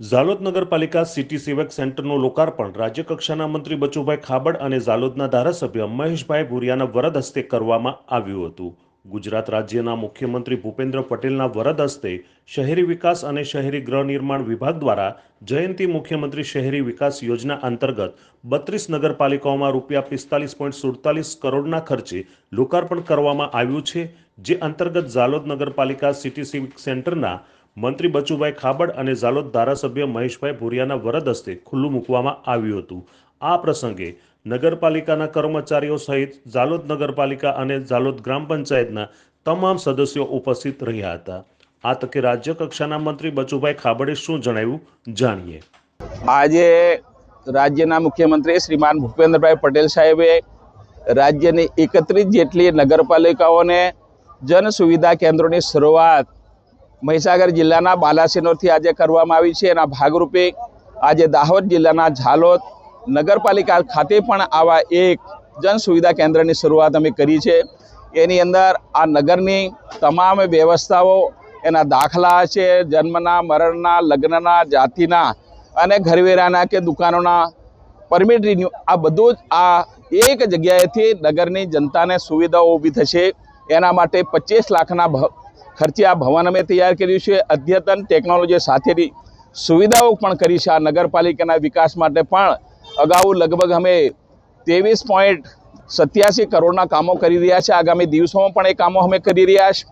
ઝાલોદ નગરપાલિકા સિટી સેવક સેન્ટરનું લોકાર્પણ રાજ્યકક્ષાના મંત્રી બચુભાઈ ખાબડ અને ઝાલોદના ધારાસભ્ય મહેશભાઈ ભુરિયાના વરદ હસ્તે કરવામાં આવ્યું હતું. ગુજરાત રાજ્યના મુખ્યમંત્રી ભૂપેન્દ્ર પટેલના વરદ હસ્તે શહેરી વિકાસ અને શહેરી ગૃહ નિર્માણ વિભાગ દ્વારા જયંતી મુખ્યમંત્રી શહેરી વિકાસ યોજના અંતર્ગત બત્રીસ નગરપાલિકાઓમાં રૂપિયા પિસ્તાલીસ પોઈન્ટ સુડતાલીસ કરોડના ખર્ચે લોકાર્પણ કરવામાં આવ્યું છે, જે અંતર્ગત ઝાલોદ નગરપાલિકા સિટી સિવિક સેન્ટરના મંત્રી બચુભાઈ ખાબડ અને ઝાલોદ ધારાસભ્ય મહેશભાઈ ભુરિયાના વરદ હસ્તે ખુલ્લું મૂકવામાં આવ્યું હતું. આ પ્રસંગે નગરપાલિકાના કર્મચારીઓ સહિત ઝાલોદ નગરપાલિકા અને ઝાલોદ ગ્રામ પંચાયતના તમામ સદસ્યો ઉપસ્થિત રહ્યા હતા. આ તકે રાજ્ય કક્ષાના મંત્રી બચુભાઈ ખાબડે શું જણાવ્યું જાણીએ. આજે રાજ્યના મુખ્યમંત્રી શ્રીમાન ભૂપેન્દ્રભાઈ પટેલ સાહેબે રાજ્યની એકત્રીસ જેટલી નગરપાલિકાઓને જન સુવિધા કેન્દ્રોની શરૂઆત મહીસાગર જિલ્લાના બાલાસિનોરથી આજે કરવામાં આવી છે. એના ભાગરૂપે આજે દાહોદ જિલ્લાના ઝાલોદ નગરપાલિકા ખાતે પણ આવા એક જન સુવિધા કેન્દ્રની શરૂઆત અમે કરી છે. એની અંદર આ નગરની તમામ વ્યવસ્થાઓ એના દાખલા છે. જન્મના, મરણના, લગ્નના, જાતિના અને ઘરવેરાના કે દુકાનોના પરમિટ રિન્યુ આ બધું જ આ એક જગ્યાએથી નગરની જનતાને સુવિધાઓ ઊભી થશે. એના માટે પચીસ લાખના ખર્ચે આ ભવન અમે તૈયાર કર્યું છે. અદ્યતન ટેકનોલોજી સાથેની સુવિધાઓ પણ કરી છે આ નગરપાલિકાના વિકાસ માટે પણ. અગાઉ લગભગ અમે ત્રેવીસ પોઈન્ટ સત્યાસી કરોડના કામો કરી રહ્યા છે. આગામી દિવસોમાં પણ એ કામો અમે કરી રહ્યા છે.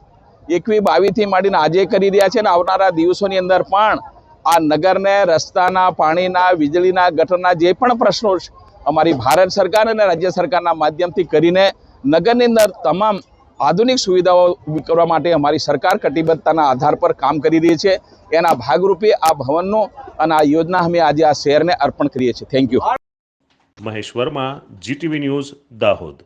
એકવી બાવીસથી માંડીને આજે કરી રહ્યા છે અને આવનારા દિવસોની અંદર પણ આ નગરને રસ્તાના, પાણીના, વીજળીના, ગટરના જે પણ પ્રશ્નો છે, અમારી ભારત સરકાર અને રાજ્ય સરકારના માધ્યમથી કરીને નગરની અંદર તમામ આધુનિક સુવિધાઓ વિકરવા કરવા માટે અમારી સરકાર કટિબદ્ધતાના આધાર પર કામ કરી રહી છે. એના ભાગરૂપે આ ભવનનો અને આ યોજના અમે આજે આ શહેરને અર્પણ કરીએ છીએ. Thank you Mahesh Verma GTV news Dahod.